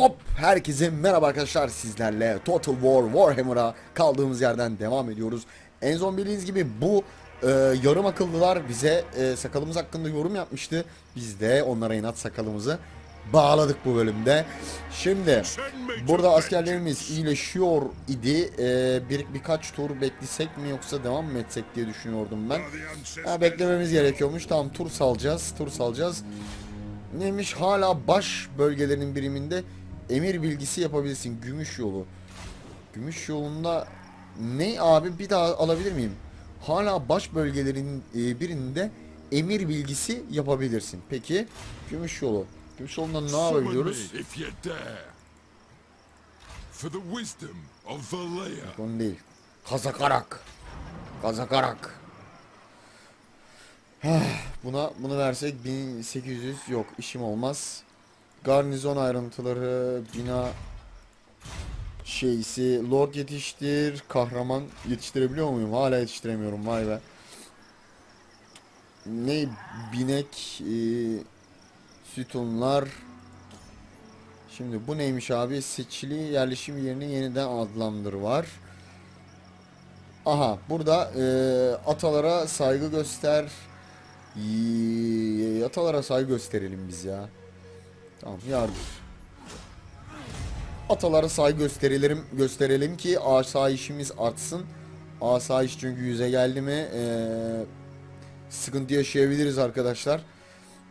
Hop herkese merhaba arkadaşlar sizlerle Total War Warhammer'a kaldığımız yerden devam ediyoruz. En son bildiğiniz gibi bu e, yarım akıllılar bize e, sakalımız hakkında yorum yapmıştı. Biz de onlara inat sakalımızı bağladık bu bölümde. Şimdi burada askerlerimiz iyileşiyor idi. E, bir birkaç tur beklesek mi yoksa devam mı etsek diye düşünüyordum ben. Ha, beklememiz gerekiyormuş. Tamam tur salacağız. Tur salacağız. Neymiş hala baş bölgelerinin biriminde emir bilgisi yapabilirsin. Gümüş yolu. Gümüş yolunda ne abi bir daha alabilir miyim? Hala baş bölgelerin e, birinde emir bilgisi yapabilirsin. Peki gümüş yolu. Gümüş yolunda ne yapabiliyoruz? If you dare. For the wisdom of Valea. Onu değil. Kazakarak. Kazakarak. Buna bunu versek 1800 yok işim olmaz. Garnizon ayrıntıları, bina şeysi, lord yetiştir, kahraman yetiştirebiliyor muyum? Hala yetiştiremiyorum vay be. Ne binek e, sütunlar Şimdi bu neymiş abi? Seçili yerleşim yerini yeniden adlandır var. Aha burada e, atalara saygı göster. Yi- Atalara saygı gösterelim biz ya. Tamam yardır. Atalara saygı gösterelim gösterelim ki asayişimiz artsın. Asayiş çünkü yüze geldi mi e, sıkıntı yaşayabiliriz arkadaşlar.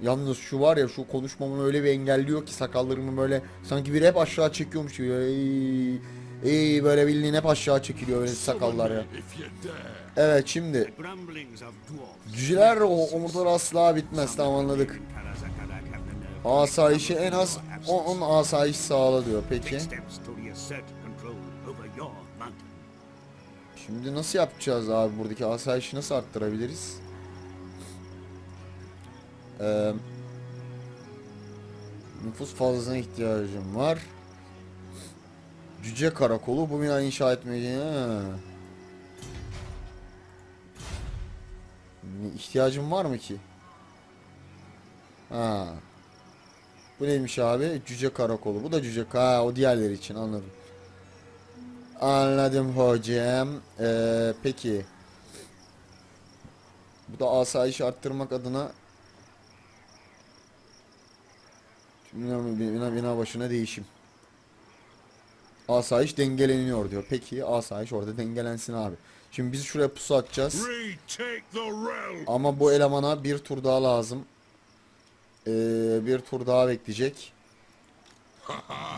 Yalnız şu var ya şu konuşmamı öyle bir engelliyor ki sakallarımı böyle sanki bir hep aşağı çekiyormuş gibi. Ey, ey böyle bildiğin hep aşağı çekiliyor öyle sakallar ya. Evet şimdi cüceler o omurtalar asla bitmez tamam anladık. Asayişi en az 10 asayiş sağla diyor peki. Şimdi nasıl yapacağız abi buradaki asayişi nasıl arttırabiliriz? Ee, nüfus fazlasına ihtiyacım var. Cüce karakolu bu bina inşa etmeye ihtiyacım var mı ki? Ha. Bu neymiş abi? Cüce karakolu. Bu da cüce. Ha o diğerleri için anladım. Anladım hocam. Ee, peki. Bu da asayiş arttırmak adına bina, bina, bina başına değişim. Asayiş dengeleniyor diyor. Peki asayiş orada dengelensin abi. Şimdi biz şuraya pusu atacağız. Ama bu elemana bir tur daha lazım. Ee, bir tur daha bekleyecek.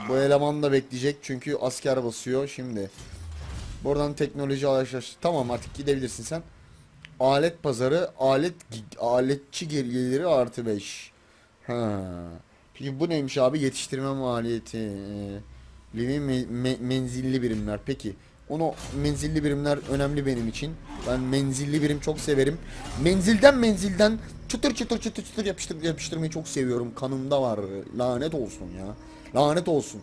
Bu eleman da bekleyecek çünkü asker basıyor şimdi. Buradan teknoloji araçlar. Tamam artık gidebilirsin sen. Alet pazarı, alet aletçi geliri artı 5. Ha. Peki bu neymiş abi? Yetiştirme maliyeti. Ee, Living me- me- menzilli birimler. Peki. Onu menzilli birimler önemli benim için. Ben menzilli birim çok severim. Menzilden menzilden çıtır çıtır çıtır çıtır yapıştır yapıştırmayı çok seviyorum. Kanımda var. Lanet olsun ya. Lanet olsun.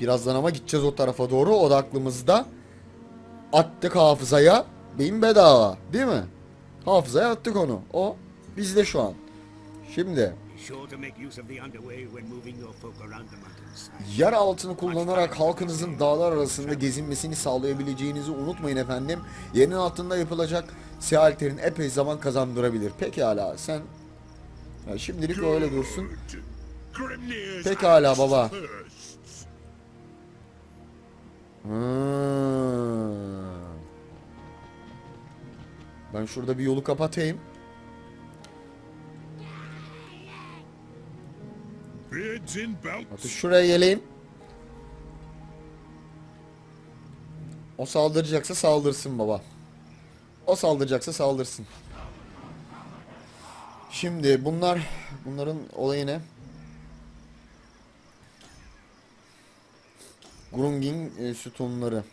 Birazdan ama gideceğiz o tarafa doğru. O da aklımızda. Attık hafızaya. Beyin bedava. Değil mi? Hafızaya attık onu. O bizde şu an. Şimdi Be sure to make use of the underway when moving your folk around the mountains. yer altını kullanarak halkınızın dağlar arasında gezinmesini sağlayabileceğinizi unutmayın efendim. Yerin altında yapılacak seyahatlerin epey zaman kazandırabilir. Pekala sen ya şimdilik öyle dursun. Pekala baba. Hmm. Ben şurada bir yolu kapatayım. Belts. şuraya geleyim. O saldıracaksa saldırsın baba. O saldıracaksa saldırsın. Şimdi bunlar bunların olayı ne? Grunging e, sütunları.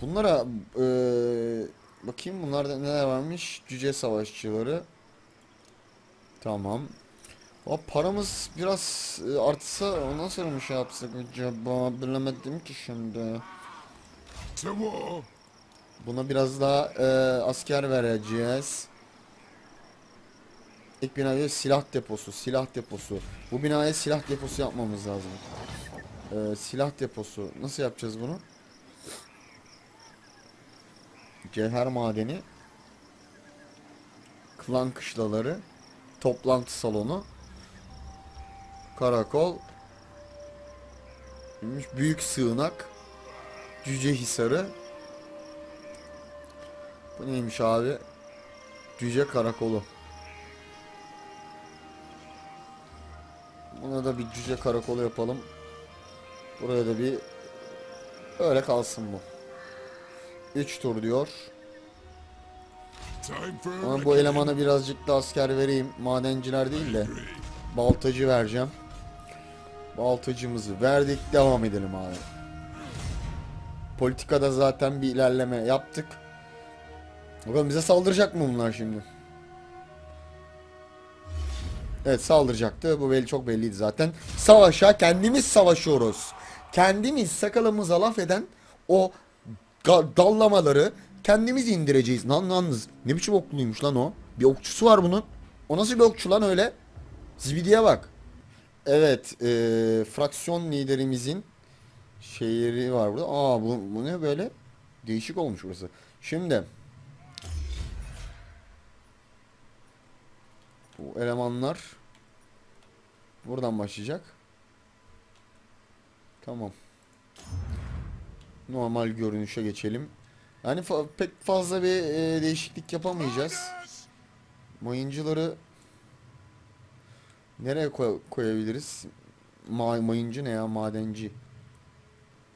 Bunlara e, bakayım bunlarda neler varmış? Cüce savaşçıları. Tamam. O paramız biraz e, artsa ondan sonra mı şey yapsak acaba bilemedim ki şimdi. Buna biraz daha e, asker vereceğiz. Ek binaya silah deposu, silah deposu. Bu binaya silah deposu yapmamız lazım. Ee, silah deposu. Nasıl yapacağız bunu? Cevher madeni. Klan kışlaları. Toplantı salonu. Karakol. Büyük sığınak. Cüce Hisarı. Bu neymiş abi? Cüce karakolu. Buna da bir cüce karakolu yapalım. Buraya da bir öyle kalsın bu. 3 tur diyor. Ama bu elemana birazcık da asker vereyim. Madenciler değil de baltacı vereceğim. Baltacımızı verdik. Devam edelim abi. Politikada zaten bir ilerleme yaptık. Bakalım bize saldıracak mı bunlar şimdi? Evet saldıracaktı. Bu belli çok belliydi zaten. Savaşa kendimiz savaşıyoruz. Kendimiz sakalımıza laf eden o dallamaları kendimiz indireceğiz. Lan lan ne biçim okluymuş lan o? Bir okçusu var bunun. O nasıl bir okçu lan öyle? Zibidiye bak. Evet, eee, fraksiyon liderimizin şehri var burada. Aa bu, bu ne böyle? Değişik olmuş burası. Şimdi bu elemanlar buradan başlayacak. Tamam. Normal görünüşe geçelim. Yani fa- pek fazla bir eee, değişiklik yapamayacağız. Mayıncıları nereye koy- koyabiliriz? Ma mayıncı ne ya? Madenci.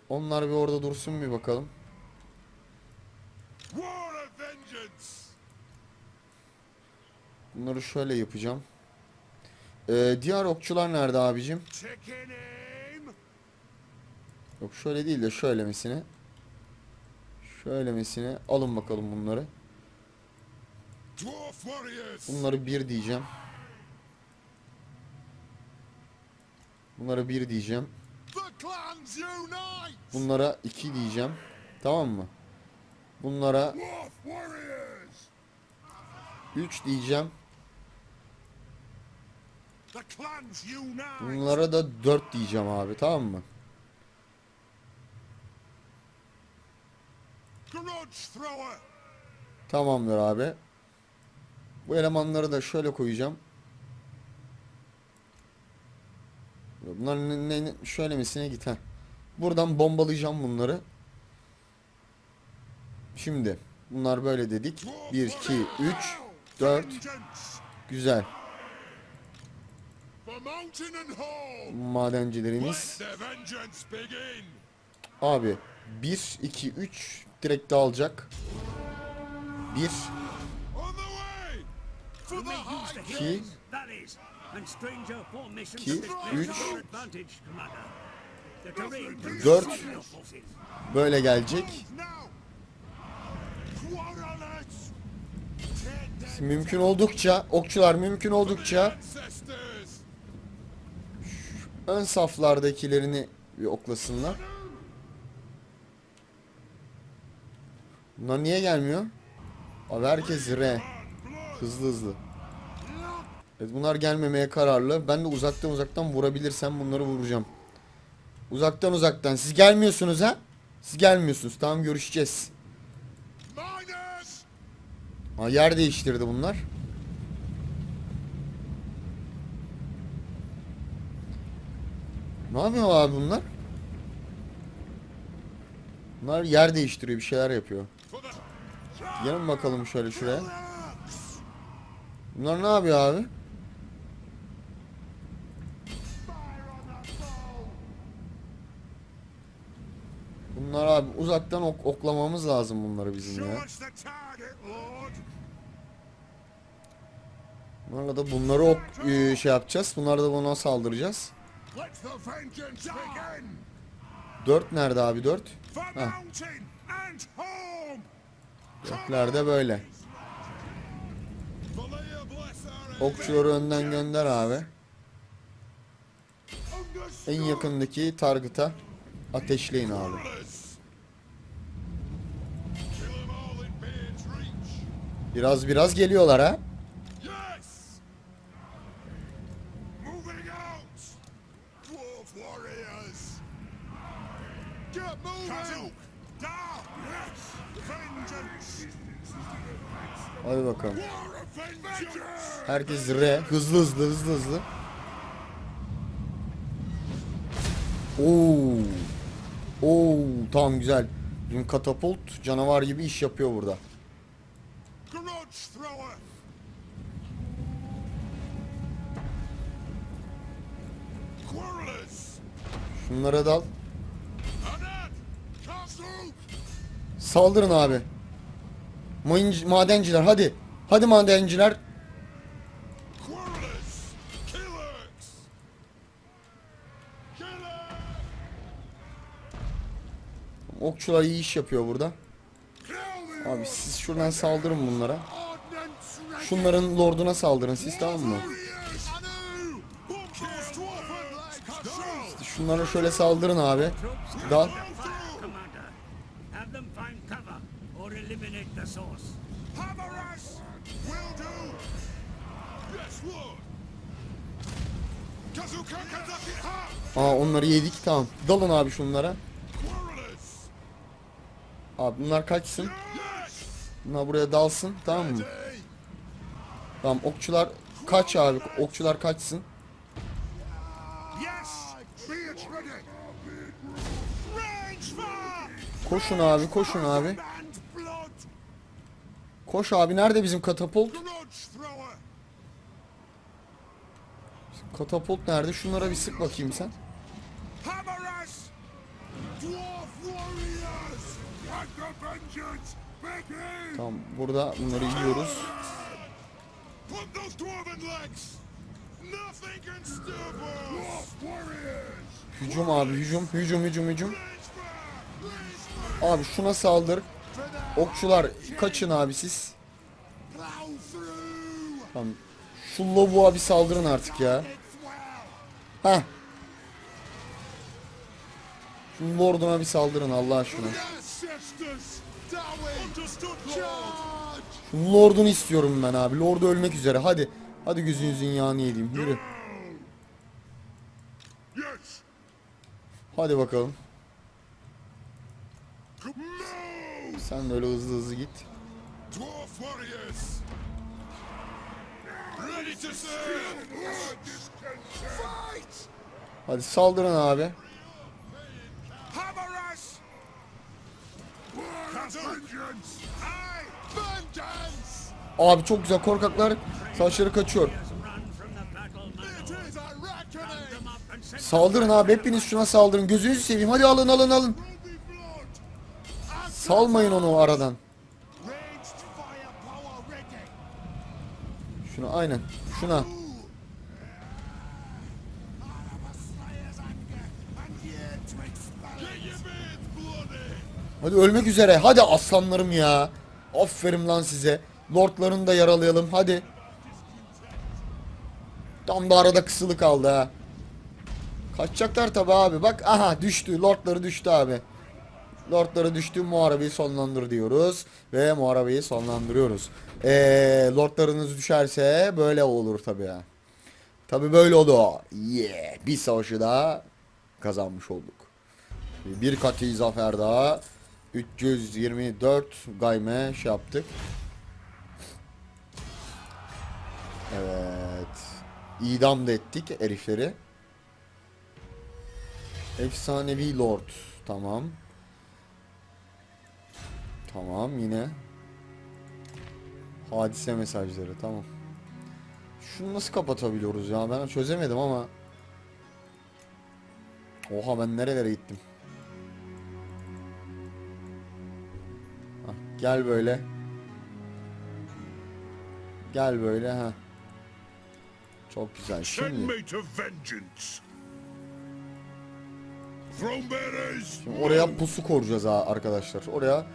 Onlar bir orada dursun bir bakalım. Bunları şöyle yapacağım. Ee, diğer okçular nerede abicim? Yok şöyle değil de şöylemesine. Şöylemesine. Alın bakalım bunları. Bunları bir diyeceğim. Bunlara bir diyeceğim. Bunlara iki diyeceğim. Tamam mı? Bunlara! 3 diyeceğim. Bunlara da 4 diyeceğim abi tamam mı? Tamamdır abi. Bu elemanları da şöyle koyacağım. Bunlar ne, ne, şöyle misine git ha. Buradan bombalayacağım bunları. Şimdi bunlar böyle dedik. 1 2 3 4 Vengeance! güzel. Madencilerimiz abi 1 2 3 direkt dağılacak. 1 On the way! For You the may use the high Ki- hills, valleys, and stranger formations Ki- to display üç. to your advantage, Commander. The terrain can Dört. soften your forces. böyle gelecek. Mümkün oldukça okçular mümkün oldukça ön saflardakilerini bir oklasınlar. Bunlar niye gelmiyor? Abi herkes R. Hızlı hızlı. Evet bunlar gelmemeye kararlı. Ben de uzaktan uzaktan vurabilirsem bunları vuracağım. Uzaktan uzaktan. Siz gelmiyorsunuz ha? Siz gelmiyorsunuz. Tamam görüşeceğiz. Ha, yer değiştirdi bunlar. Ne yapıyor abi bunlar? Bunlar yer değiştiriyor, bir şeyler yapıyor. Gelin bakalım şöyle şuraya. Bunlar ne yapıyor abi? Uzaktan ok- oklamamız lazım bunları bizim ya. Bunlarla da bunları ok e, şey yapacağız. Bunlar da buna saldıracağız. Let the vengeance begin! 4 nerede abi 4? For Huh. mountain and home! Dörtlerde böyle. Okçuları önden gönder abi. En yakındaki target'a ateşleyin abi. Biraz biraz geliyorlar ha. Hadi bakalım. Herkes re. Hızlı hızlı hızlı hızlı. Oo. Oo tamam güzel. Dün katapult canavar gibi iş yapıyor burada. Şunlara dal. Saldırın abi. Madenciler hadi. Hadi madenciler. Okçular iyi iş yapıyor burada. Abi siz şuradan saldırın bunlara. Şunların lorduna saldırın siz tamam mı? Şunlara şöyle saldırın abi. Dal. Aa onları yedik tamam. Dalın abi şunlara. Abi bunlar kaçsın. Bunlar buraya dalsın tamam mı? Tamam okçular kaç abi. Okçular kaçsın. Koşun abi koşun abi. Koş abi nerede bizim katapult? Katapult nerede? Şunlara bir sık bakayım sen. Tamam burada bunları yiyoruz. Hücum abi hücum hücum hücum hücum. Abi şuna saldır. Okçular kaçın abi siz. Tamam. Şu lavuğa bir saldırın artık ya. Heh. Şu lorduna bir saldırın Allah aşkına. Şu lordunu istiyorum ben abi. Lord ölmek üzere. Hadi. Hadi gözünüzün yağını yediğim. Yürü. Hadi bakalım. No! Sen de öyle hızlı hızlı git. Hadi saldırın abi. Abi çok güzel korkaklar savaşları kaçıyor. Saldırın abi hepiniz şuna saldırın. Gözünüzü seveyim. Hadi alın alın alın. Salmayın onu aradan. Şuna aynen. Şuna. Hadi ölmek üzere. Hadi aslanlarım ya. Aferin lan size. Lordlarını da yaralayalım. Hadi. Tam da arada kısılı kaldı ha. Kaçacaklar tabi abi. Bak aha düştü. Lordları düştü abi. Lordları düştü. Muharebeyi sonlandır diyoruz. Ve muharebeyi sonlandırıyoruz. Ee, lordlarınız düşerse böyle olur tabi ya. Tabi böyle olur. Yeah. Bir savaşı daha kazanmış olduk. Bir katı zafer daha. 324 gayme şey yaptık. Evet. İdam da ettik herifleri. Efsanevi Lord. Tamam. Tamam yine. Hadise mesajları tamam. Şunu nasıl kapatabiliyoruz ya ben çözemedim ama. Oha ben nerelere gittim. Hah, gel böyle. Gel böyle ha. Çok güzel. Şimdi, şimdi oraya pusu kuracağız ha arkadaşlar. Oraya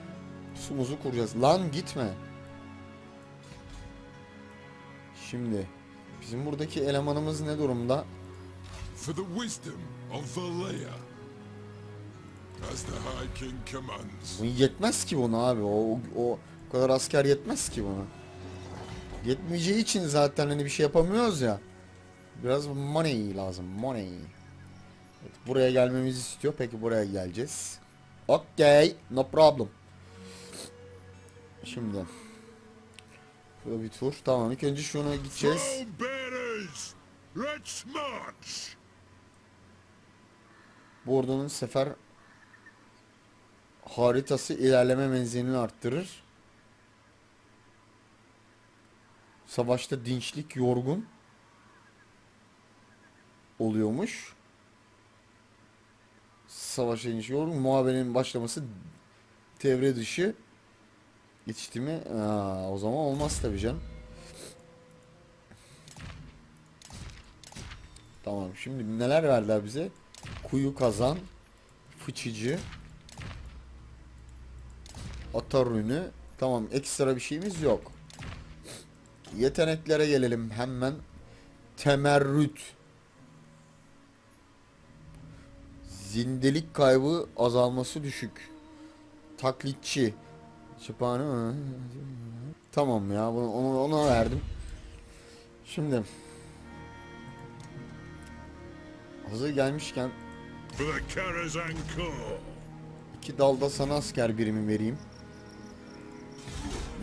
pusumuzu kuracağız. Lan gitme. Şimdi bizim buradaki elemanımız ne durumda? For the wisdom of Valea! As the High King commands! Bu yetmez ki buna abi. O, o, o kadar asker yetmez ki buna. Yetmeyeceği için zaten hani bir şey yapamıyoruz ya. Biraz money lazım. Money. Evet, buraya gelmemizi istiyor. Peki buraya geleceğiz. Okay, no problem. Şimdi. Burada bir tur. Tamam ilk önce şuna gideceğiz. Ordunun sefer haritası ilerleme menzilini arttırır. Savaşta dinçlik yorgun oluyormuş. Savaşta dinçlik yorgun. Muhaberenin başlaması devre dışı. Geçti mi? Aa, o zaman olmaz tabii canım. Tamam şimdi neler verdiler bize? Kuyu kazan, fıçıcı, atar. Tamam ekstra bir şeyimiz yok. Yeteneklere gelelim hemen. Temerrüt. Zindelik kaybı azalması düşük. Taklitçi. Çıpanı Tamam ya bunu onu ona verdim. Şimdi hazır gelmişken. İki dalda sana asker birimi vereyim.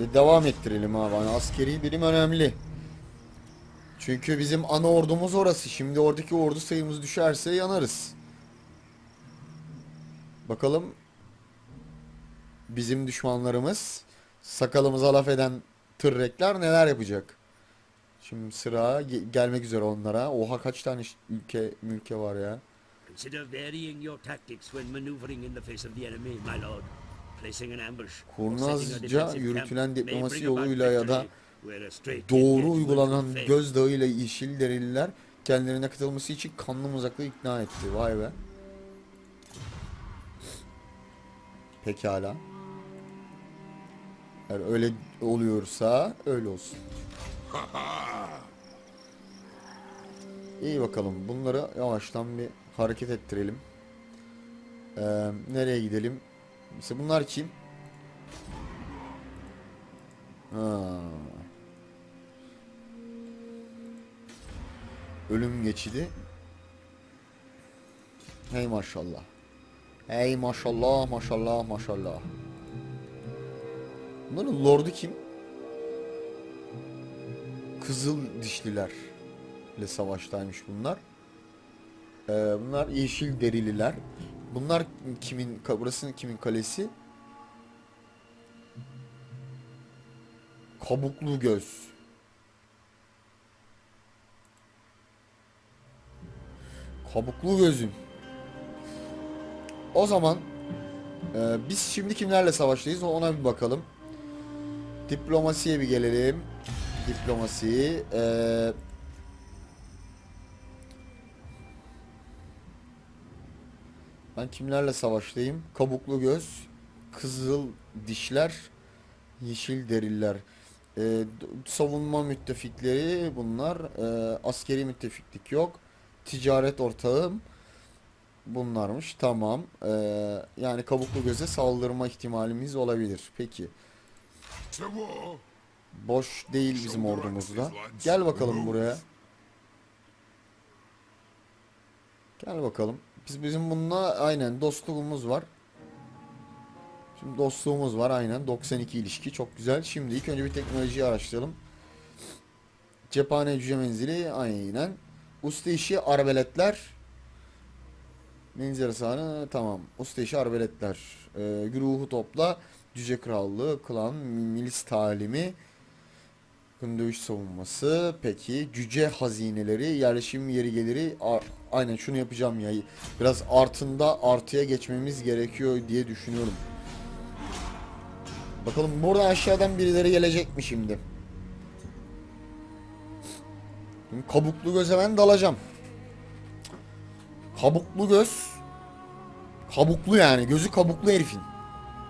Ve devam ettirelim abi. Hani askeri birim önemli. Çünkü bizim ana ordumuz orası. Şimdi oradaki ordu sayımız düşerse yanarız. Bakalım bizim düşmanlarımız sakalımıza laf eden tırrekler neler yapacak? Şimdi sıra ge- gelmek üzere onlara. Oha kaç tane ş- ülke ülke var ya. Consider varying your tactics when maneuvering in the face of the enemy, my lord. Placing an ambush. or Kurnazca setting a defensive yürütülen diplomasi may bring about yoluyla ya da victory, where a straight doğru engagement uygulanan will fail. gözdağı ile yeşil derililer kendilerine katılması için kanlı mızrakla ikna etti. Vay be. Pekala. Eğer öyle oluyorsa öyle olsun. İyi bakalım. Bunları yavaştan bir hareket ettirelim. Ee, nereye gidelim? Mesela bunlar kim? Ha. Ölüm geçidi. Hey maşallah. Hey maşallah maşallah maşallah. Bunların lordu kim? Kızıl dişliler ile savaştaymış bunlar. Ee, bunlar yeşil derililer. Bunlar kimin burası kimin kalesi? Kabuklu göz. Kabuklu gözüm. O zaman e, biz şimdi kimlerle savaştayız ona bir bakalım. Diplomasiye bir gelelim. Diplomasi. E, ben kimlerle savaştayım? Kabuklu göz, kızıl dişler, yeşil deriller. E, d- savunma müttefikleri bunlar. E, askeri müttefiklik yok. Ticaret ortağım bunlarmış. Tamam. E, yani kabuklu göze saldırma ihtimalimiz olabilir. Peki. Boş değil bizim ordumuzda. Gel bakalım buraya. Gel bakalım. Biz bizim bununla aynen dostluğumuz var. Şimdi dostluğumuz var aynen 92 ilişki çok güzel. Şimdi ilk önce bir teknolojiyi araştıralım. Cephane cüce menzili aynen. Usta işi arbeletler. Menzil sahanı tamam. Usta işi arbeletler. Ee, güruhu topla. Cüce krallığı, klan, milis talimi. Dövüş savunması. Peki cüce hazineleri, yerleşim yeri geliri. Aynen şunu yapacağım ya. Biraz artında artıya geçmemiz gerekiyor diye düşünüyorum. Bakalım burada aşağıdan birileri gelecek mi şimdi? Şimdi kabuklu göze ben dalacağım. Kabuklu göz. Kabuklu yani. Gözü kabuklu herifin.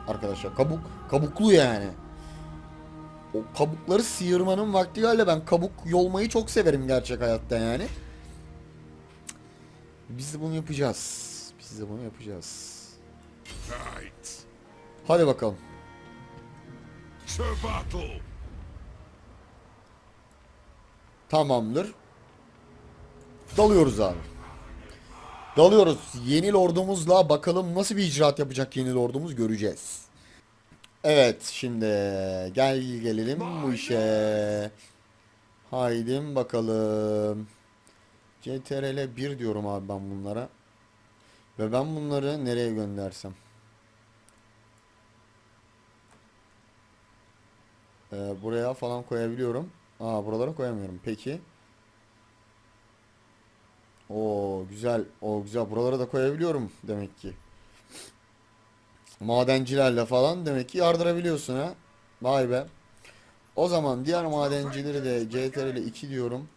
Arkadaşlar kabuk kabuklu yani. O kabukları sıyırmanın vakti geldi. Ben kabuk yolmayı çok severim gerçek hayatta yani. Biz de bunu yapacağız. Biz de bunu yapacağız. Hadi bakalım. Tamamdır. Dalıyoruz abi. Dalıyoruz. Yeni lordumuzla bakalım nasıl bir icraat yapacak yeni lordumuz göreceğiz. Evet şimdi gel gelelim bu işe. Haydi bakalım. CTRL 1 diyorum abi ben bunlara. Ve ben bunları nereye göndersem. Ee, buraya falan koyabiliyorum. Aa buralara koyamıyorum. Peki. O güzel. O güzel. Buralara da koyabiliyorum demek ki. Madencilerle falan demek ki yardırabiliyorsun ha. Vay be. O zaman diğer madencileri de CTRL 2 diyorum.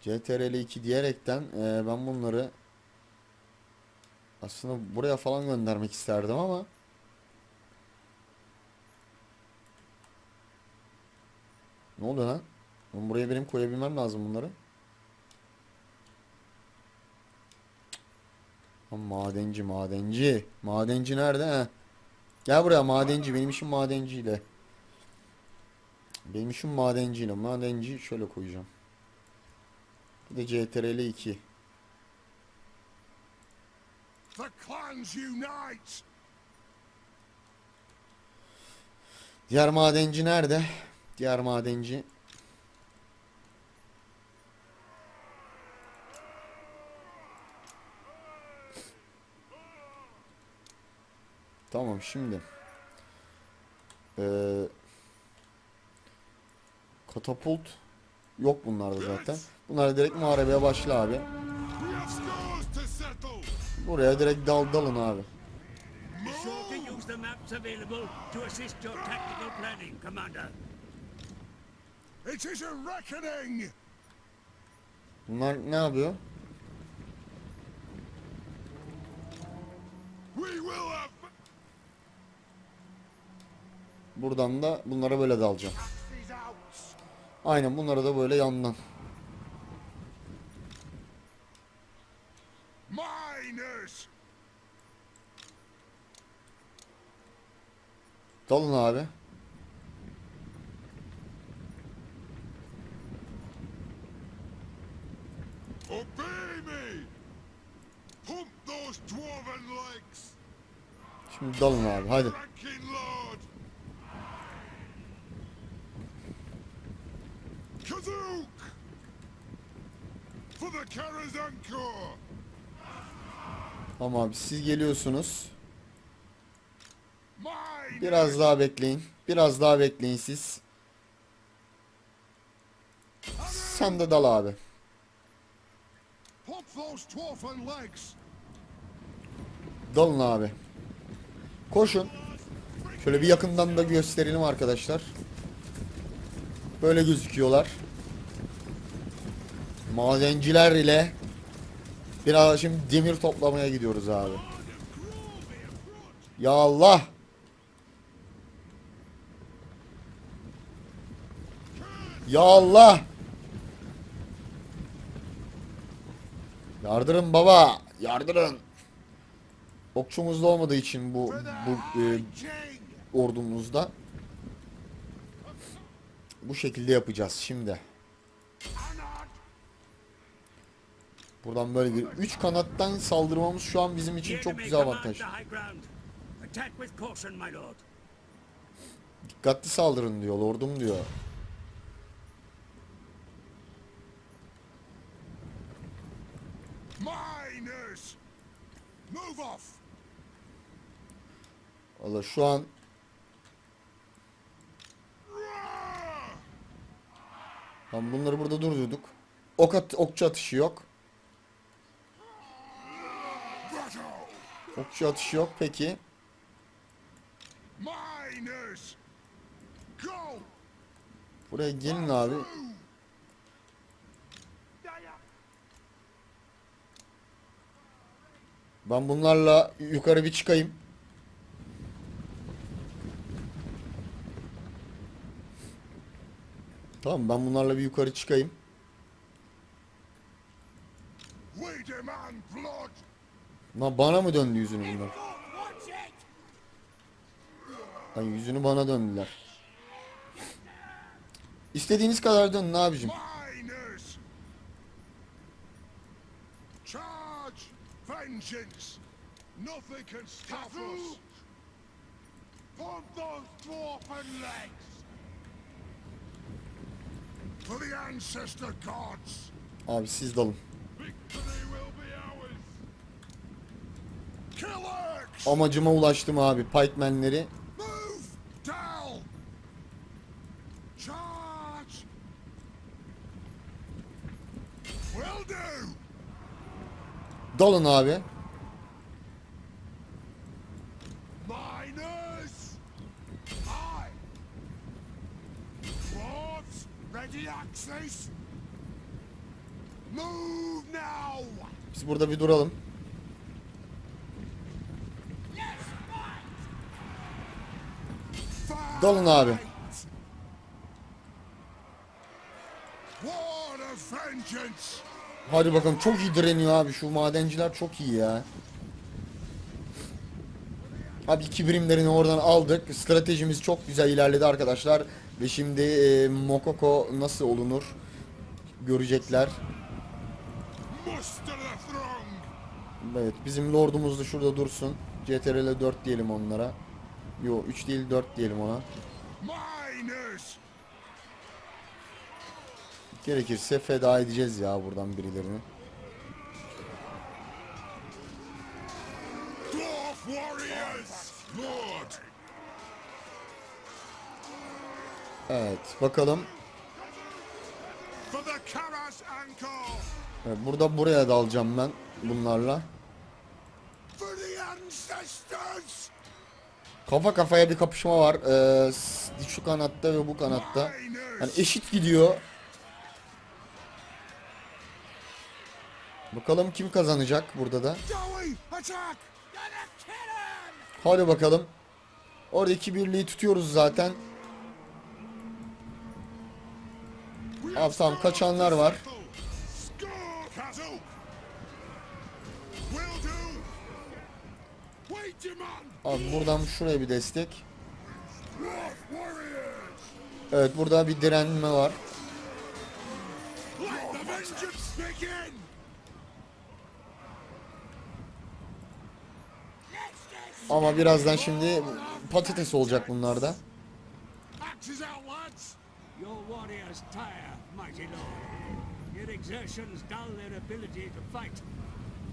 CTRL 2 diyerekten e, ben bunları aslında buraya falan göndermek isterdim ama ne oluyor lan? Oğlum buraya benim koyabilmem lazım bunları. Madenci madenci. Madenci nerede he? Gel buraya madenci. Benim işim madenciyle. Benim işim madenciyle. Madenci şöyle koyacağım. Bir de CTRL 2. The clans unite! Diğer madenci nerede? Diğer madenci. Tamam şimdi. Ee, katapult yok bunlarda zaten. Bunlar direkt muharebeye başla abi. Buraya direkt dal dalın abi. Bunlar ne yapıyor? We will have Buradan da bunlara böyle dalacağım. Aynen bunlara da böyle yandan. Dalın abi. Şimdi dalın abi hadi. Kazook! For the Karazhan Corps! Tamam abi siz geliyorsunuz. Biraz daha bekleyin. Biraz daha bekleyin siz. Sen de dal abi. Dalın abi. Koşun. Şöyle bir yakından da gösterelim arkadaşlar. Böyle gözüküyorlar. Madenciler ile biraz şimdi demir toplamaya gidiyoruz abi. Ya Allah. Ya Allah. Yardırın baba. Yardırın. Okçumuz da olmadığı için bu bu e, ordumuzda bu şekilde yapacağız şimdi. Buradan böyle bir üç kanattan saldırmamız şu an bizim için çok güzel avantaj. Dikkatli saldırın diyor lordum diyor. Valla şu an! Lan bunları burada durdurduk. Ok at, okçu atışı yok. Okçu atışı yok peki. Buraya gelin abi. Ben bunlarla yukarı bir çıkayım. Tamam ben bunlarla bir yukarı çıkayım. We demand blood! Lan bana mı döndü yüzünü bunlar? Lan yüzünü bana döndüler. İstediğiniz kadar dönün abicim. Miners! vengeance. Nothing can stop us. Pump those dwarfen legs. For the ancestor gods. Abi siz dalın. Victory will be ours. Killers! Amacıma ulaştım abi. Pikemenleri. Dalın abi. Biz burada bir duralım. Dalın abi. Hadi bakalım çok iyi direniyor abi. Şu madenciler çok iyi ya. Abi iki birimlerini oradan aldık. Stratejimiz çok güzel ilerledi arkadaşlar. Ve şimdi e, Mokoko nasıl olunur görecekler. Evet bizim lordumuz da şurada dursun. CTRL 4 diyelim onlara. Yo 3 değil 4 diyelim ona. Gerekirse feda edeceğiz ya buradan birilerini. Evet bakalım. Evet, burada buraya dalacağım ben bunlarla. For the ancestors! Kafa kafaya bir kapışma var. Ee, şu kanatta ve bu kanatta. Yani eşit gidiyor. Bakalım kim kazanacak burada da. Hadi bakalım. Orada iki birliği tutuyoruz zaten. Abi tamam kaçanlar var. Wait, man! Abi buradan şuraya bir destek. Evet burada bir direnme var. Ama birazdan şimdi patates olacak bunlarda. Your exertions dull their ability to fight.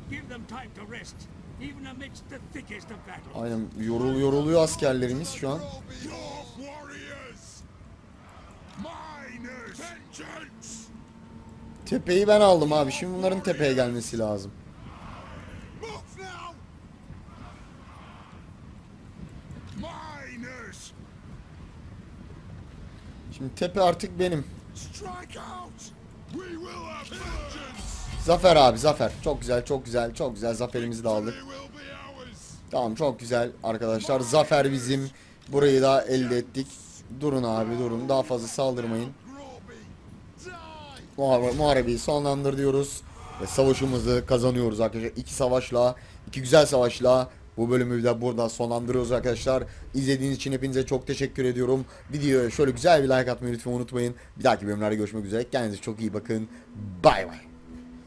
Give them time to rest, even amidst the thickest of battles. Aynen yorul yoruluyor askerlerimiz şu an. Tepeyi ben aldım abi. Şimdi bunların tepeye gelmesi lazım. Şimdi tepe artık benim. Strike out! We will have vengeance! Zafer abi zafer. Çok güzel çok güzel çok güzel zaferimizi de aldık. Tamam çok güzel arkadaşlar. Zafer bizim. Burayı da elde ettik. Durun abi durun. Daha fazla saldırmayın. Groby! Die! Muhare muharebeyi sonlandır diyoruz. Ve savaşımızı kazanıyoruz arkadaşlar. İki savaşla, iki güzel savaşla bu bölümü de burada sonlandırıyoruz arkadaşlar. İzlediğiniz için hepinize çok teşekkür ediyorum. Videoya şöyle güzel bir like atmayı lütfen unutmayın. Bir dahaki bölümlerde görüşmek üzere. Kendinize çok iyi bakın. Bay bay.